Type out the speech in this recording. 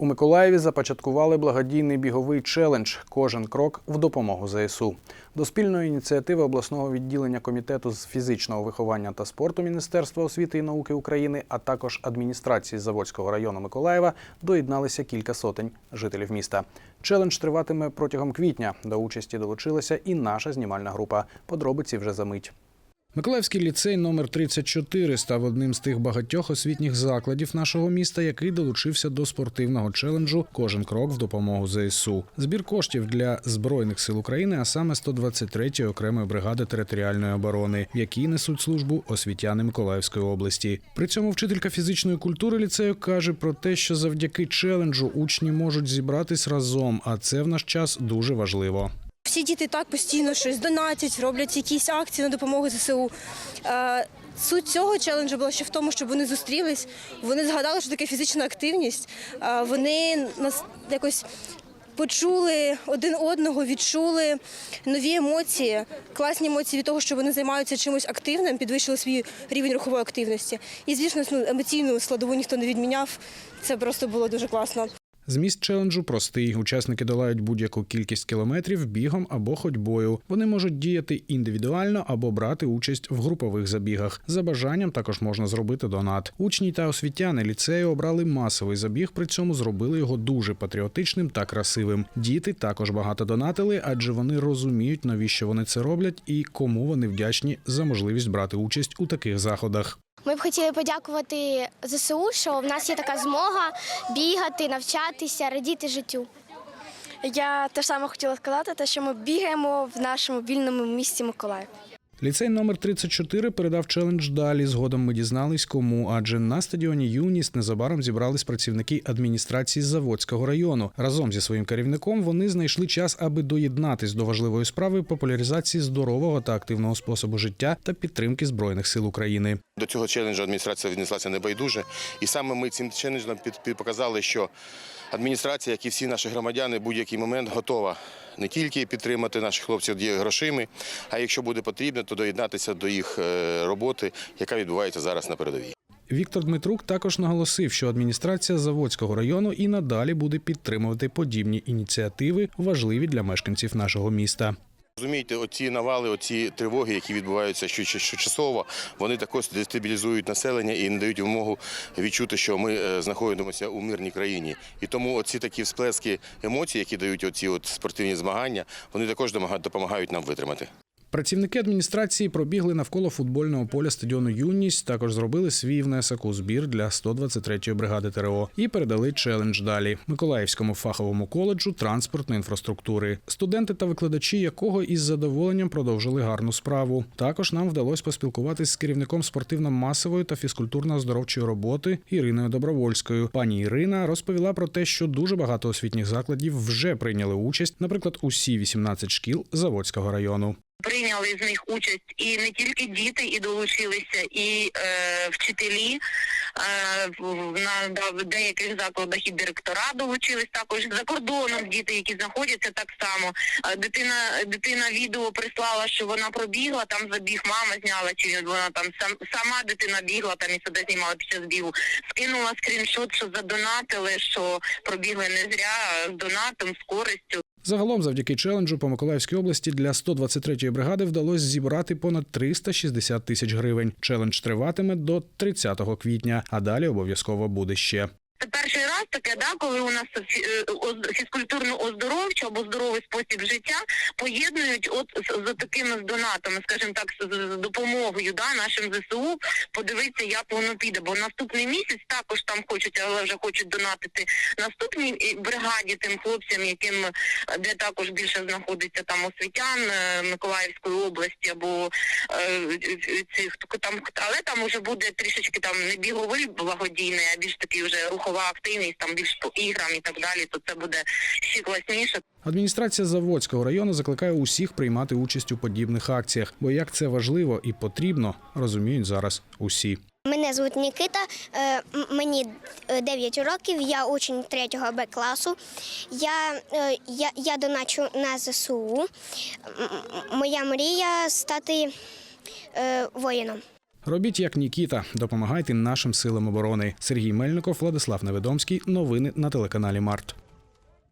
У Миколаєві започаткували благодійний біговий челендж Кожен крок в допомогу ЗСУ. До спільної ініціативи обласного відділення комітету з фізичного виховання та спорту Міністерства освіти і науки України, а також адміністрації Заводського району Миколаєва доєдналися кілька сотень жителів міста. Челендж триватиме протягом квітня. До участі долучилася і наша знімальна група. Подробиці вже за мить. Миколаївський ліцей номер 34 став одним з тих багатьох освітніх закладів нашого міста, який долучився до спортивного челенджу Кожен крок в допомогу ЗСУ. Збір коштів для збройних сил України, а саме 123-ї окремої бригади територіальної оборони, в якій несуть службу освітяни Миколаївської області. При цьому вчителька фізичної культури ліцею каже про те, що завдяки челенджу учні можуть зібратись разом, а це в наш час дуже важливо. Всі діти так постійно щось донатять, роблять якісь акції на допомогу ЗСУ. Е, Суть цього челенджу була ще в тому, щоб вони зустрілись, вони згадали, що таке фізична активність. Е, Вони нас якось почули один одного, відчули нові емоції, класні емоції від того, що вони займаються чимось активним, підвищили свій рівень рухової активності. І звісно, ну, емоційну складову ніхто не відміняв. Це просто було дуже класно. Зміст челенджу простий. Учасники долають будь-яку кількість кілометрів бігом або ходьбою. Вони можуть діяти індивідуально або брати участь в групових забігах. За бажанням також можна зробити донат. Учні та освітяни ліцею обрали масовий забіг, при цьому зробили його дуже патріотичним та красивим. Діти також багато донатили, адже вони розуміють, навіщо вони це роблять і кому вони вдячні за можливість брати участь у таких заходах. Ми б хотіли подякувати ЗСУ, що в нас є така змога бігати, навчатися, радіти життю. Я теж саме хотіла сказати, те, що ми бігаємо в нашому вільному місті Миколаїв. Ліцей номер 34 передав челендж далі. Згодом ми дізнались, кому, адже на стадіоні Юність незабаром зібрались працівники адміністрації Заводського району. Разом зі своїм керівником вони знайшли час, аби доєднатись до важливої справи популяризації здорового та активного способу життя та підтримки збройних сил України. До цього челенджу адміністрація віднеслася небайдуже. І саме ми цим челенджем показали, що адміністрація, як і всі наші громадяни, будь-який момент готова не тільки підтримати наших хлопців грошима, а якщо буде потрібно, то доєднатися до їх е, роботи, яка відбувається зараз на передовій. Віктор Дмитрук також наголосив, що адміністрація Заводського району і надалі буде підтримувати подібні ініціативи, важливі для мешканців нашого міста. Розумієте, оці навали, оці тривоги, які відбуваються що- щочасово, вони також дестабілізують населення і не дають вимогу відчути, що ми е, знаходимося у мирній країні. І тому оці такі всплески емоцій, які дають оці от спортивні змагання, вони також допомагають нам витримати. Працівники адміністрації пробігли навколо футбольного поля стадіону Юність. Також зробили свій внесок у збір для 123-ї бригади ТРО і передали челендж далі Миколаївському фаховому коледжу транспортної інфраструктури, студенти та викладачі якого із задоволенням продовжили гарну справу. Також нам вдалося поспілкуватись з керівником спортивно-масової та фізкультурно-оздоровчої роботи Іриною Добровольською. Пані Ірина розповіла про те, що дуже багато освітніх закладів вже прийняли участь, наприклад, усі 18 шкіл Заводського району. Прийняли з них участь і не тільки діти, і долучилися, і е, вчителі. Е, на в деяких закладах і директора долучились також за кордоном. Діти, які знаходяться так само. Е, дитина дитина відео прислала, що вона пробігла, там забіг мама зняла, чи вона там сам сама дитина бігла там і себе знімала під час бігу. Скинула скріншот, що задонатили, що пробігли не зря з донатом, з користю. Загалом, завдяки челенджу по Миколаївській області для 123-ї бригади вдалося зібрати понад 360 тисяч гривень. Челендж триватиме до 30 квітня, а далі обов'язково буде ще. Це перший раз таке, да, коли у нас е, фізкультурно-оздоровчу або здоровий спосіб життя поєднують от з, такими з донатами, скажімо так, з, допомогою да, нашим ЗСУ. Подивитися, як воно піде. Бо наступний місяць також там хочуть, але вже хочуть донатити наступній е, бригаді тим хлопцям, яким е, де також більше знаходиться там освітян Миколаївської області або цих там, але там уже буде трішечки там не біговий благодійний, а більш такий вже рухова активність, там більш по іграм і так далі. То це буде ще класніше. Адміністрація Заводського району закликає усіх приймати участь у подібних акціях, бо як це важливо і потрібно, розуміють зараз усі. Мене звуть Нікита, е, мені е, 9 років, я учень 3 Б класу. Я, е, я, я доначу на ЗСУ. Моя мрія стати е, воїном. Робіть як Нікіта, допомагайте нашим силам оборони. Сергій Мельников, Владислав Неведомський. Новини на телеканалі Март.